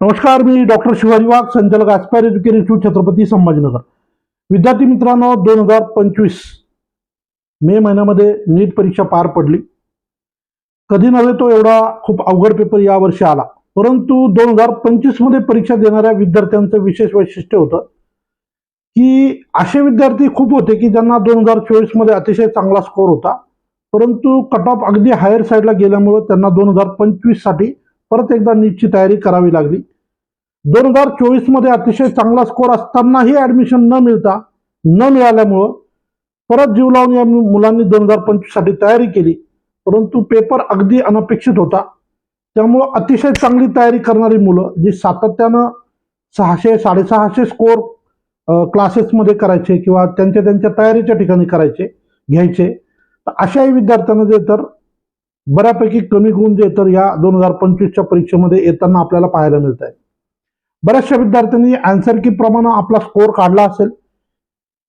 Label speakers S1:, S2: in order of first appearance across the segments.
S1: नमस्कार मी डॉक्टर शिवाजी वाघ संचालक aspire education institute Chhatrapati Sambhajinagar. विद्यार्थी मित्रांनो दोन हजार पंचवीस मे महिन्यामध्ये नीट परीक्षा पार पडली. कधी नव्हे तो एवढा खूप अवघड पेपर यावर्षी आला. परंतु दोन हजार पंचवीसमध्ये परीक्षा देणाऱ्या विद्यार्थ्यांचं विशेष वैशिष्ट्य होतं की असे विद्यार्थी खूप होते की ज्यांना दोन हजार चोवीसमध्ये अतिशय चांगला स्कोर होता. परंतु कट ऑफ अगदी हायर साईडला गेल्यामुळं त्यांना दोन हजार पंचवीससाठी परत एकदा नीटची तयारी करावी लागली. दोन हजार चोवीसमध्ये अतिशय चांगला स्कोर असतानाही ऍडमिशन न मिळता न मिळाल्यामुळं परत जीव लावून या मुलांनी दोन हजार पंचवीससाठी तयारी केली. परंतु पेपर अगदी अनपेक्षित होता. त्यामुळं अतिशय चांगली तयारी करणारी मुलं जी सातत्यानं सहाशे साडेसहाशे स्कोअर क्लासेसमध्ये करायचे किंवा त्यांच्या त्यांच्या तयारीच्या ठिकाणी करायचे घ्यायचे. तर अशाही विद्यार्थ्यांना जे तर बऱ्यापैकी कमी गुण जे तर या दोन हजार पंचवीसच्या परीक्षेमध्ये येताना आपल्याला पाहायला मिळत आहे बऱ्याचशा विद्यार्थ्यांनी अँसर की प्रमाणे आपला स्कोर काढला असेल.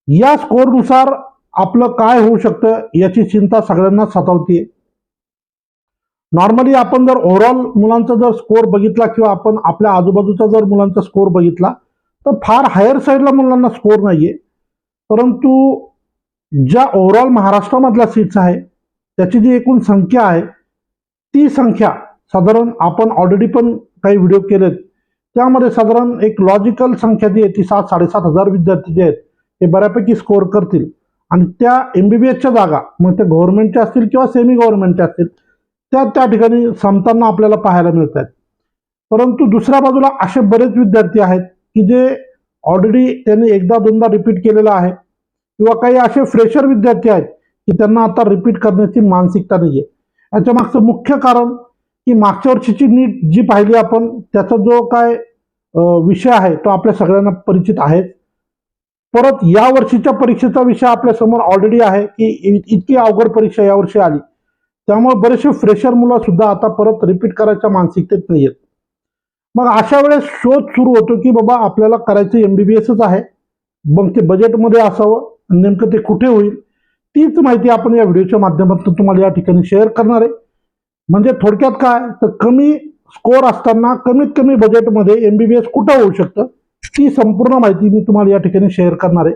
S1: या स्कोरनुसार आपलं काय होऊ शकतं याची चिंता सगळ्यांना सतावतीये. नॉर्मली आपण जर ओव्हरऑल मुलांचा जर स्कोर बघितला किंवा आपण आपल्या आजूबाजूचा जर मुलांचा स्कोर बघितला तर फार हायर साईडला मुलांना स्कोर नाहीये. परंतु ज्या ओव्हरऑल महाराष्ट्रामधल्या सीट्स आहे त्याची जी एकूण संख्या आहे ती संख्या साधारण आपण ऑलरेडी पण काही व्हिडिओ केलेत. त्यामध्ये साधारण एक लॉजिकल संख्या जी आहे ती सात साडेसात हजार विद्यार्थी जे आहेत ते बऱ्यापैकी स्कोअर करतील. आणि त्या एम बी बी एसच्या जागा मग त्या गव्हर्नमेंटच्या असतील किंवा सेमी गव्हर्नमेंटच्या असतील त्या त्या ठिकाणी संपताना आपल्याला पाहायला मिळत आहेत परंतु दुसऱ्या बाजूला असे बरेच विद्यार्थी आहेत की जे ऑलरेडी त्यांनी एकदा दोनदा रिपीट केलेलं आहे. किंवा काही असे फ्रेशर विद्यार्थी आहेत की त्यांना आता रिपीट करण्याची मानसिकता नाही आहे याच्या मागचं मुख्य कारण की मागच्या वर्षीची नीट जी पाहिली आपण त्याचा जो काय विषय आहे तो आपल्या सगळ्यांना परिचित आहे परत या वर्षीच्या परीक्षेचा विषय आपल्यासमोर ऑलरेडी आहे की इतकी अवघड परीक्षा यावर्षी आली. त्यामुळे बरेचसे फ्रेशर मुलं सुद्धा आता परत रिपीट करायच्या मानसिकतेत नाही आहेत मग अशा वेळेस शोध सुरू होतो की बाबा आपल्याला करायचं एमबीबीएसच आहे. मग ते बजेटमध्ये असावं नेमकं ते कुठे होईल? तीच माहिती आपण या व्हिडिओच्या माध्यमातून तुम्हाला या ठिकाणी शेअर करणार आहे. म्हणजे थोडक्यात काय? तर कमी स्कोअर असताना कमीत कमी बजेटमध्ये एम बी बी एस कुठं होऊ शकतं? ती संपूर्ण माहिती मी तुम्हाला या ठिकाणी शेअर करणार आहे.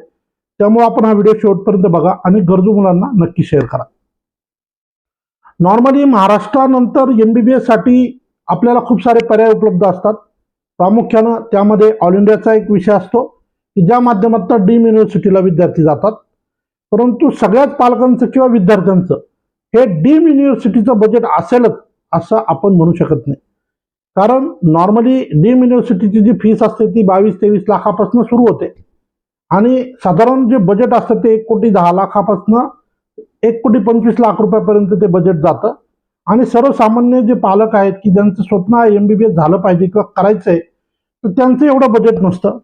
S1: त्यामुळे आपण हा व्हिडिओ शेवटपर्यंत बघा आणि गरजू मुलांना नक्की शेअर करा. नॉर्मली महाराष्ट्रानंतर एमबीबीएससाठी आपल्याला खूप सारे पर्याय उपलब्ध असतात. प्रामुख्यानं त्यामध्ये ऑल इंडियाचा एक विषय असतो की ज्या माध्यमातून डीम युनिव्हर्सिटीला विद्यार्थी जातात. परंतु सगळ्याच पालकांचं किंवा विद्यार्थ्यांचं हे डीम युनिव्हर्सिटीचं बजेट असेलच असं आपण म्हणू शकत नाही. कारण नॉर्मली डीम युनिव्हर्सिटीची जी फीस असते ती बावीस तेवीस लाखापासून सुरू होते. आणि साधारण जे बजेट असतं ते एक कोटी दहा लाखापासून एक कोटी पंचवीस लाख रुपयापर्यंत ते बजेट जातं. आणि सर्वसामान्य जे पालक आहेत की ज्यांचं स्वप्न आहे एम बी बी एस झालं पाहिजे किंवा करायचं आहे तर त्यांचं एवढं बजेट नसतं.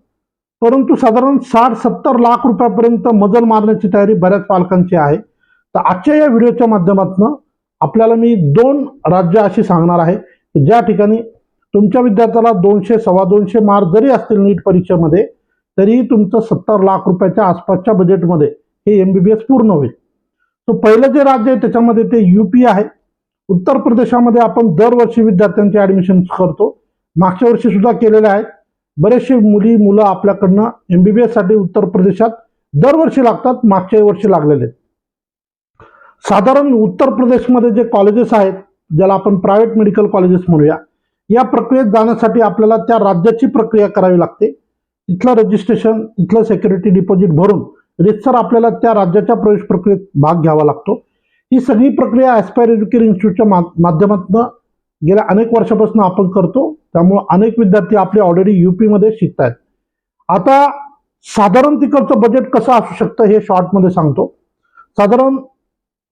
S1: परंतु साधारण साठ सत्तर लाख रुपयापर्यंत मजल मारण्याची तयारी बऱ्याच पालकांची आहे. तर आजच्या या व्हिडिओच्या माध्यमातून आपल्याला मी दोन राज्य अशी सांगणार आहे. ज्या ठिकाणी तुमच्या विद्यार्थ्याला दोनशे सव्वा दोनशे मार्क जरी असतील नीट परीक्षेमध्ये तरीही तुमचं सत्तर लाख रुपयाच्या आसपासच्या बजेटमध्ये हे एम बी बी एस पूर्ण होईल. तर पहिलं जे राज्य आहे त्याच्यामध्ये ते युपी आहे. उत्तर प्रदेशामध्ये आपण दरवर्षी विद्यार्थ्यांचे ॲडमिशन करतो. मागच्या वर्षी सुद्धा केलेले आहेत. बरेचसे मुली मुलं आपल्याकडनं एमबीबीएससाठी उत्तर प्रदेशात दरवर्षी लागतात मागच्या वर्षी लागलेले. आहेत. साधारण उत्तर प्रदेशमध्ये जे कॉलेजेस आहेत ज्याला आपण प्रायव्हेट मेडिकल कॉलेजेस म्हणूया या प्रक्रियेत जाण्यासाठी आपल्याला त्या राज्याची प्रक्रिया करावी लागते. इथलं रजिस्ट्रेशन इथलं सेक्युरिटी डिपॉझिट भरून रितसर आपल्याला त्या राज्याच्या प्रवेश प्रक्रियेत भाग घ्यावा लागतो. ही सगळी प्रक्रिया ॲस्पायर एज्युकेशन इन्स्टिट्यूटच्या माध्यमातून गेल्या अनेक वर्षापासून आपण करतो. त्यामुळं अनेक विद्यार्थी आपले ऑलरेडी युपीमध्ये शिकत आहेत आता साधारण तिकडचं बजेट कसं असू शकतं हे शॉर्टमध्ये सांगतो. साधारण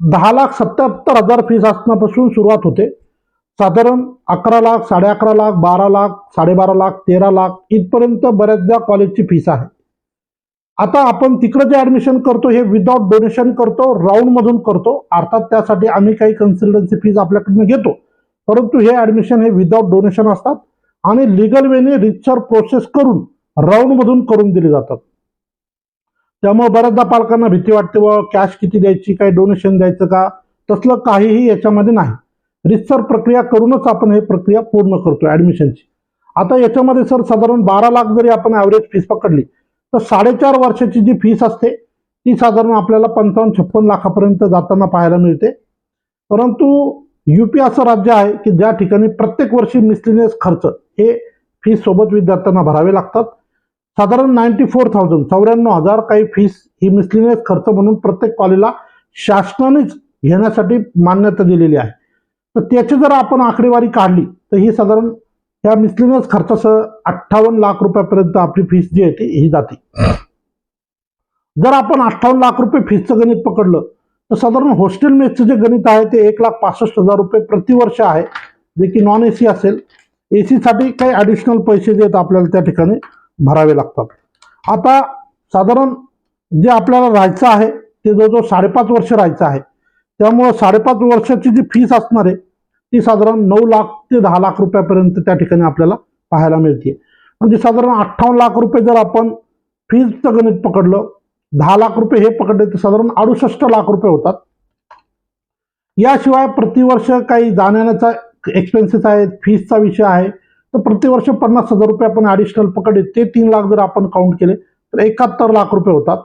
S1: दहा लाख सत्याहत्तर हजार फीस असण्यापासून सुरुवात होते. साधारण अकरा लाख साडे अकरा लाख बारा लाख साडेबारा लाख तेरा लाख इथपर्यंत बऱ्याचदा कॉलेजची फीस आहे आता आपण तिकडं जे ऍडमिशन करतो हे विदाउट डोनेशन करतो राऊंड मधून करतो. अर्थात त्यासाठी आम्ही काही कन्सल्टन्सी फीज आपल्याकडनं घेतो. परंतु हे ऍडमिशन हे विदाउट डोनेशन असतात. आणि लिगल वेने रितसर प्रोसेस करून राऊंड मधून करून दिले जातात. त्यामुळे बऱ्याचदा पालकांना भीती वाटते व कॅश किती द्यायची काय डोनेशन द्यायचं का? तसलं काहीही याच्यामध्ये नाही. रिक्सर प्रक्रिया करूनच आपण हे प्रक्रिया पूर्ण करतो ॲडमिशनची आता याच्यामध्ये सर साधारण बारा लाख जरी आपण ॲव्हरेज फीस पकडली तर साडेचार वर्षाची जी फीस असते ती साधारण आपल्याला पंचावन्न छप्पन लाखापर्यंत जाताना पाहायला मिळते. परंतु युपी असं राज्य आहे की ज्या ठिकाणी प्रत्येक वर्षी मिसलिनियस खर्च हे फीस सोबत विद्यार्थ्यांना भरावे लागतात. साधारण नाईन्टी फोर थाउजंड चौऱ्याण्णव हजार काही फीस ही मिसलिनियस खर्च म्हणून प्रत्येक कॉलेजला शासनानेच घेण्यासाठी मान्यता दिलेली आहे. तर त्याची जर आपण आकडेवारी काढली तर ही साधारण या मिसलिनियस खर्चासह अठ्ठावन्न लाख रुपयापर्यंत आपली फीस जी आहे ती ही जाते. जर आपण अठ्ठावन्न लाख रुपये फीसचं गणित पकडलं तर साधारण हॉस्टेल मेसचं जे गणित आहे ते एक लाख पासष्ट हजार रुपये प्रतिवर्ष आहे. जे की नॉन ए सी असेल. ए सीसाठी काही ॲडिशनल पैसे जे आहेत आपल्याला त्या ठिकाणी भरावे लागतात. आता साधारण जे आपल्याला राहायचं आहे ते जवळजवळ साडेपाच वर्ष राहायचं आहे. त्यामुळं साडेपाच वर्षाची जी फीस असणार आहे ती साधारण नऊ लाख ते दहा लाख रुपयापर्यंत त्या ठिकाणी आपल्याला पाहायला मिळते. म्हणजे साधारण अठ्ठावन्न लाख रुपये जर आपण फीजचं गणित पकडलं दहा लाख रुपये हे पकडले तर साधारण अडुसष्ट लाख रुपये होतात. याशिवाय प्रतिवर्ष काही जाण्याचा एक्सपेन्सेस आहेत फीसचा विषय आहे. तर प्रतिवर्ष पन्नास हजार रुपये आपण ॲडिशनल पकडले ते तीन लाख जर आपण काउंट केले तर एकाहत्तर लाख रुपये होतात.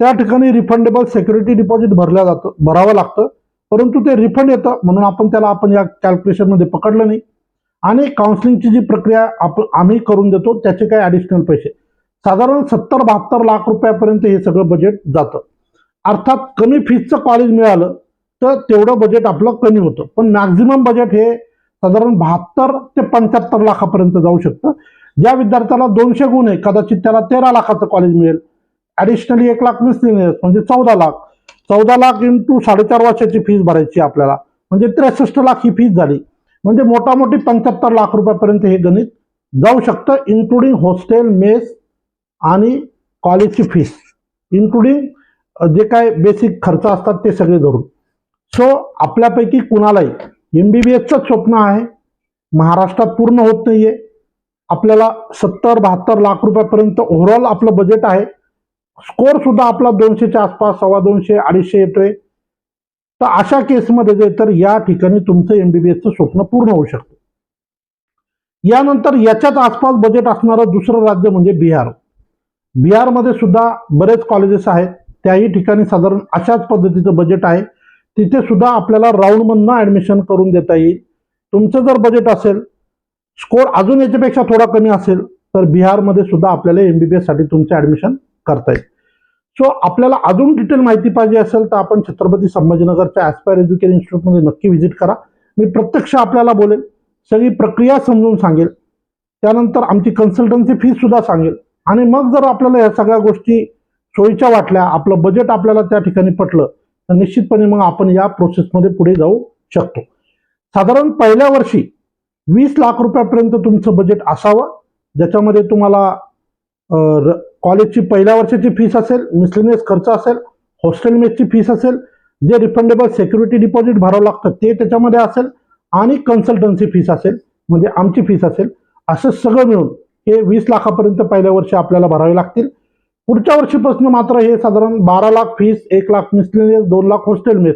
S1: त्या ठिकाणी रिफंडेबल सेक्युरिटी डिपॉझिट भरल्या जातं भरावं लागतं. परंतु ते रिफंड येतं म्हणून आपण त्याला आपण या कॅल्क्युलेशनमध्ये पकडलं नाही. आणि काउन्सिलिंगची जी प्रक्रिया आप आम्ही करून देतो त्याचे काही ॲडिशनल पैसे. साधारण सत्तर बहात्तर लाख रुपयापर्यंत हे सगळं बजेट जातं. अर्थात कमी फीसचं कॉलेज मिळालं तर तेवढं बजेट आपलं कमी होतं. पण मॅक्झिमम बजेट हे साधारण बहात्तर ते पंच्याहत्तर लाखापर्यंत जाऊ शकतं. ज्या विद्यार्थ्याला दोनशे गुण आहे कदाचित त्याला तेरा लाखाचं कॉलेज मिळेल. ॲडिशनली एक लाख मिसलिनियस म्हणजे चौदा लाख. चौदा लाख इंटू साडेचार वर्षाची फीज भरायची आपल्याला. म्हणजे त्रेसष्ट लाख ही फीज झाली. म्हणजे मोठामोठी पंच्याहत्तर लाख रुपयापर्यंत हे गणित जाऊ शकतं इन्क्लुडिंग हॉस्टेल मेस आणि कॉलेजची फीस इन्क्लुडिंग जे काय बेसिक खर्च असतात ते सगळे धरून. सो आपल्यापैकी कुणालाही एम बी बी एसचंच स्वप्न आहे. महाराष्ट्रात पूर्ण होत नाहीये. आपल्याला सत्तर बहात्तर लाख रुपयापर्यंत ओव्हरऑल आपलं बजेट आहे. स्कोअर सुद्धा आपला दोनशेच्या आसपास सव्वा दोनशे अडीचशे येतोय. तर अशा केसमध्ये जे तर या ठिकाणी तुमचं एमबीबीएसचं स्वप्न पूर्ण होऊ शकतं. यानंतर याच्याच आसपास बजेट असणारं दुसरं राज्य म्हणजे बिहार. बिहारमध्ये सुद्धा बरेच कॉलेजेस आहेत. त्याही ठिकाणी साधारण अशाच पद्धतीचं बजेट आहे. तिथे सुद्धा आपल्याला राऊंडमधनं ॲडमिशन करून देता येईल. तुमचं जर बजेट असेल स्कोर अजून याच्यापेक्षा थोडा कमी असेल तर बिहारमध्ये सुद्धा आपल्याला एम बी बी एससाठी तुमचं ॲडमिशन करता येईल. सो आपल्याला अजून डिटेल माहिती पाहिजे असेल तर आपण छत्रपती संभाजीनगरच्या ॲस्पायर एज्युकेशन इन्स्टिट्यूटमध्ये नक्की व्हिजिट करा. मी प्रत्यक्ष आपल्याला बोलेल सगळी प्रक्रिया समजून सांगेल. त्यानंतर आमची कन्सल्टन्सी फीसुद्धा सांगेल. आणि मग जर आपल्याला या सगळ्या गोष्टी सोयीच्या वाटल्या आपलं बजेट आपल्याला त्या ठिकाणी पटलं तर निश्चितपणे मग आपण या प्रोसेसमध्ये पुढे जाऊ शकतो. साधारण पहिल्या वर्षी वीस लाख रुपयापर्यंत तुमचं बजेट असावं. ज्याच्यामध्ये तुम्हाला कॉलेजची पहिल्या वर्षाची फीस असेल मिसलिनियस खर्च असेल हॉस्टेल मेसची फीस असेल जे रिफंडेबल सेक्युरिटी डिपॉझिट भरावं लागतं ते त्याच्यामध्ये असेल आणि कन्सल्टन्सी फीस असेल म्हणजे आमची फीस असेल असं सगळं मिळून हे वीस लाखापर्यंत पहिल्या वर्षी आपल्याला भरावे लागतील. पुढच्या वर्षीपासून मात्र हे साधारण बारा लाख फीस एक लाख मिसलेनियस दोन लाख हॉस्टेल मेस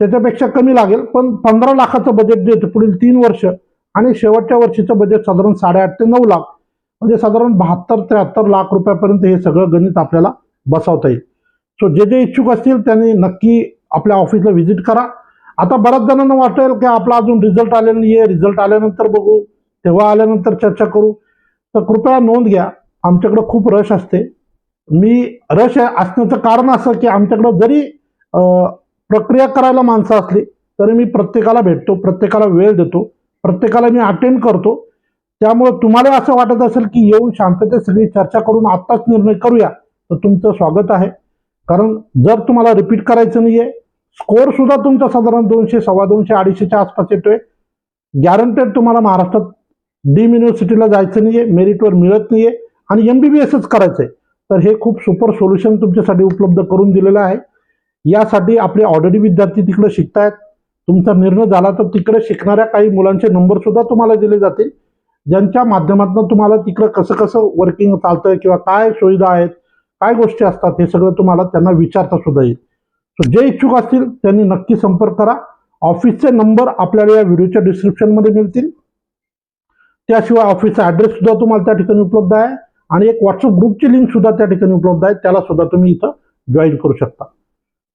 S1: त्याच्यापेक्षा कमी लागेल. पण पंधरा लाखाचं बजेट जे पुढील तीन वर्ष आणि शेवटच्या वर्षीचं बजेट साधारण साडेआठ ते नऊ लाख म्हणजे साधारण बहात्तर त्र्याहत्तर लाख रुपयापर्यंत हे सगळं गणित आपल्याला बसवता येईल. सो जे जे इच्छुक असतील त्यांनी नक्की आपल्या ऑफिसला व्हिजिट करा. आता बऱ्याच जणांना वाटेल की आपला अजून रिझल्ट आलेला नाही आहे रिझल्ट आल्यानंतर बघू तेव्हा आल्यानंतर चर्चा करू. तर कृपया नोंद घ्या. आमच्याकडं खूप रश असते. मी रश आहे असण्याचं कारण असं की आमच्याकडं जरी प्रक्रिया करायला माणसं असली तरी मी प्रत्येकाला भेटतो प्रत्येकाला वेळ देतो प्रत्येकाला मी अटेंड करतो. त्यामुळे तुम्हाला असं वाटत असेल की येऊन शांततेत सगळी चर्चा करून आत्ताच निर्णय करूया तर तुमचं स्वागत आहे. कारण जर तुम्हाला रिपीट करायचं नाही आहे स्कोअरसुद्धा तुमचा साधारण दोनशे सव्वा दोनशे अडीचशेच्या आसपास येतोय. गॅरंटेड तुम्हाला महाराष्ट्रात डीम युनिव्हर्सिटीला जायचं नाही आहे मेरिटवर मिळत नाही आहे आणि एम बी बी एसच करायचं आहे तर हे खूप सुपर सोल्युशन तुमच्यासाठी उपलब्ध करून दिलेलं आहे. यासाठी आपले ऑलरेडी विद्यार्थी तिकडे शिकतायत. तुमचा निर्णय झाला तर तिकडे शिकणाऱ्या काही मुलांचे नंबर सुद्धा तुम्हाला दिले जातील. ज्यांच्या माध्यमातून तुम्हाला तिकडं कसं कसं वर्किंग चालतंय किंवा काय सुविधा आहेत काय गोष्टी असतात हे सगळं तुम्हाला त्यांना विचारता सुद्धा येईल. सो जे इच्छुक असतील त्यांनी नक्की संपर्क करा. ऑफिसचे नंबर आपल्याला या व्हिडिओच्या डिस्क्रिप्शनमध्ये मिळतील. त्याशिवाय ऑफिसचा ॲड्रेस सुद्धा तुम्हाला त्या ठिकाणी उपलब्ध आहे. आणि एक व्हॉट्सअप ग्रुपची लिंक सुद्धा त्या ठिकाणी उपलब्ध आहे. त्याला सुद्धा तुम्ही इथं जॉईन करू शकता.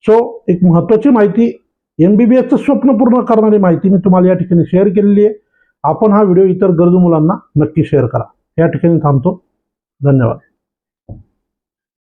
S1: सो एक महत्त्वाची माहिती एम बी बी एसचं स्वप्न पूर्ण करणारी माहिती मी तुम्हाला या ठिकाणी शेअर केलेली आहे. आपण हा व्हिडिओ इतर गरजू मुलांना नक्की शेअर करा. या ठिकाणी थांबतो. धन्यवाद.